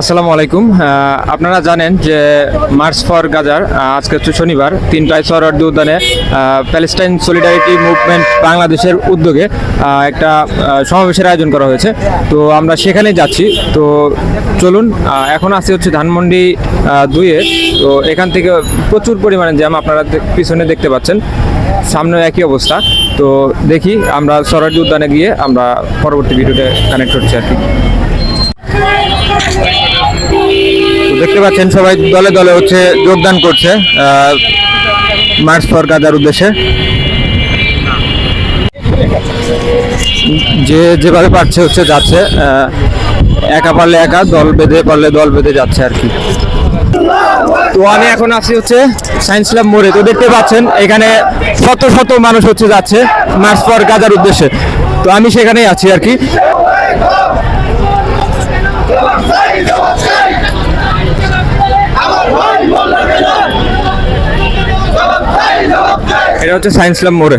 আসসালামু আলাইকুম। আপনারা জানেন যে মার্চ ফর গাজার আজকে হচ্ছে শনিবার, তিনটায় সরওয়ার্দী উদ্যানে প্যালেস্টাইন সলিডারিটি মুভমেন্ট বাংলাদেশের উদ্যোগে একটা সমাবেশের আয়োজন করা হয়েছে। তো আমরা সেখানে যাচ্ছি। তো চলুন এখন আসি হচ্ছে ধানমন্ডি দুইয়ে। তো এখান থেকে প্রচুর পরিমাণে জ্যাম আপনারা পিছনে দেখতে পাচ্ছেন। সামনেও একই অবস্থা। তো দেখি আমরা সরওয়ার্দী উদ্যানে গিয়ে আমরা পরবর্তী ভিডিওতে কানেক্ট করছি আর কি। দেখতে পাচ্ছেন সবাই দলে দলে হচ্ছে যোগদান করছে মার্চ ফর গাজার উদ্দেশ্যে। যে যেভাবে পারছে হচ্ছে যাচ্ছে একা পারলে একা, দল বেঁধে পারলে দল বেঁধে যাচ্ছে আর কি। তো আমি এখন আছি হচ্ছে সায়েন্স ল্যাব মোড়ে। তো দেখতে পাচ্ছেন, এখানে শত শত মানুষ হচ্ছে যাচ্ছে মার্চ ফর গাজার উদ্দেশ্যে। তো আমি সেখানেই আছি আর কি। এটা হচ্ছে সায়েন্স ল্যাব মোড়ে।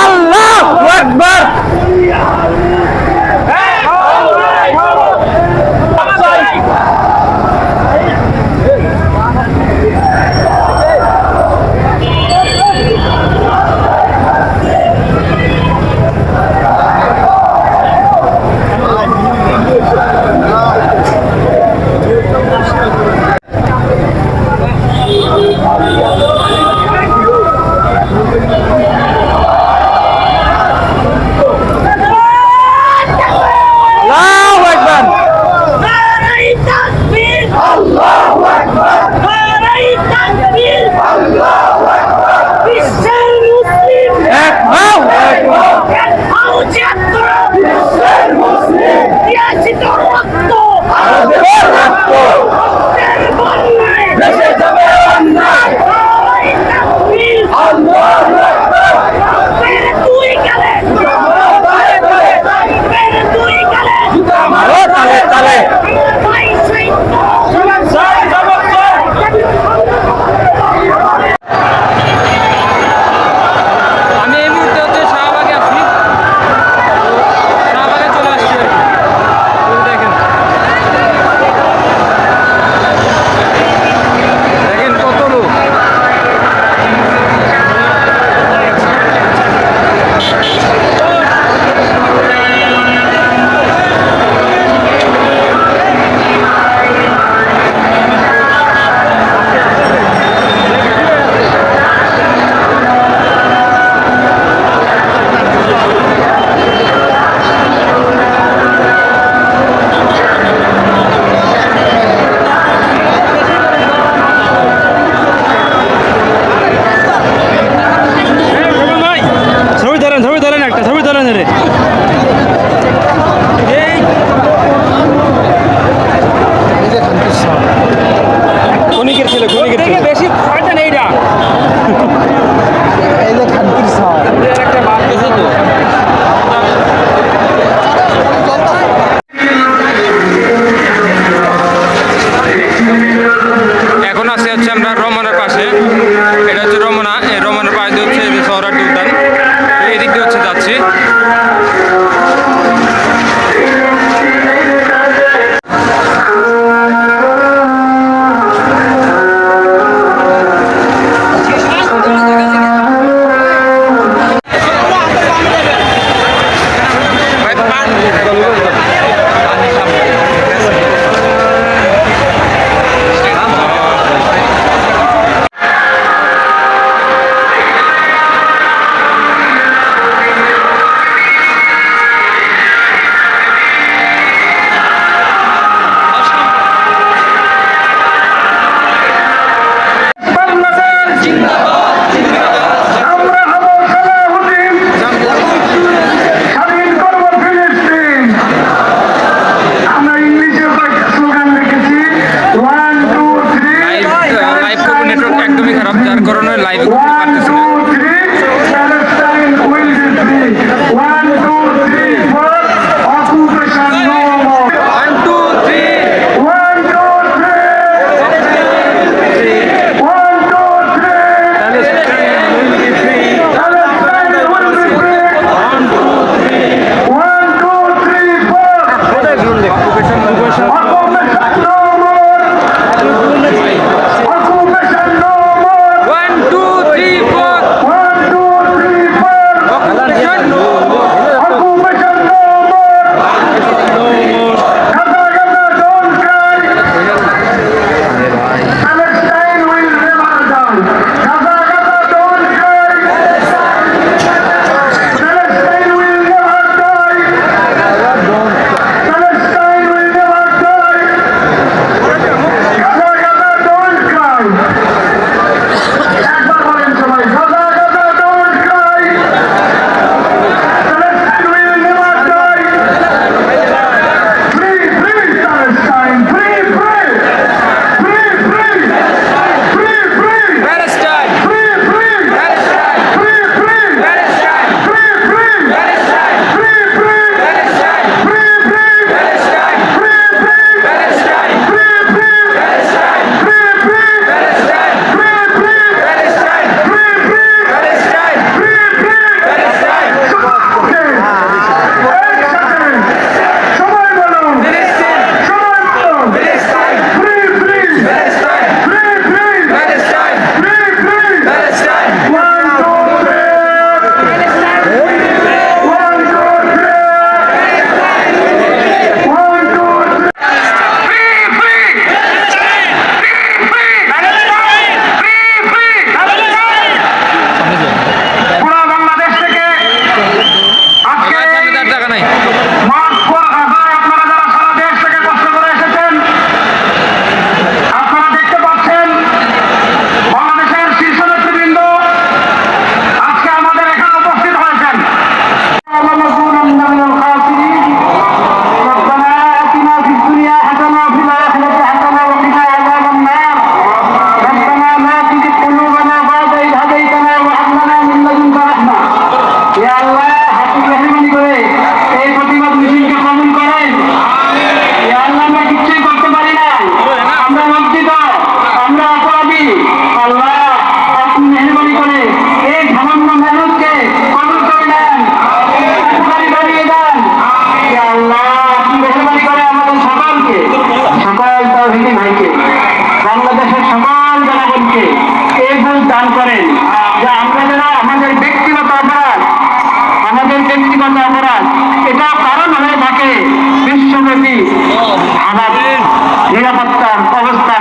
আল্লাহ একবার ভাষিত রক্ত। ভারতের রক্ত। আমাদের নিরাপত্তার অবস্থা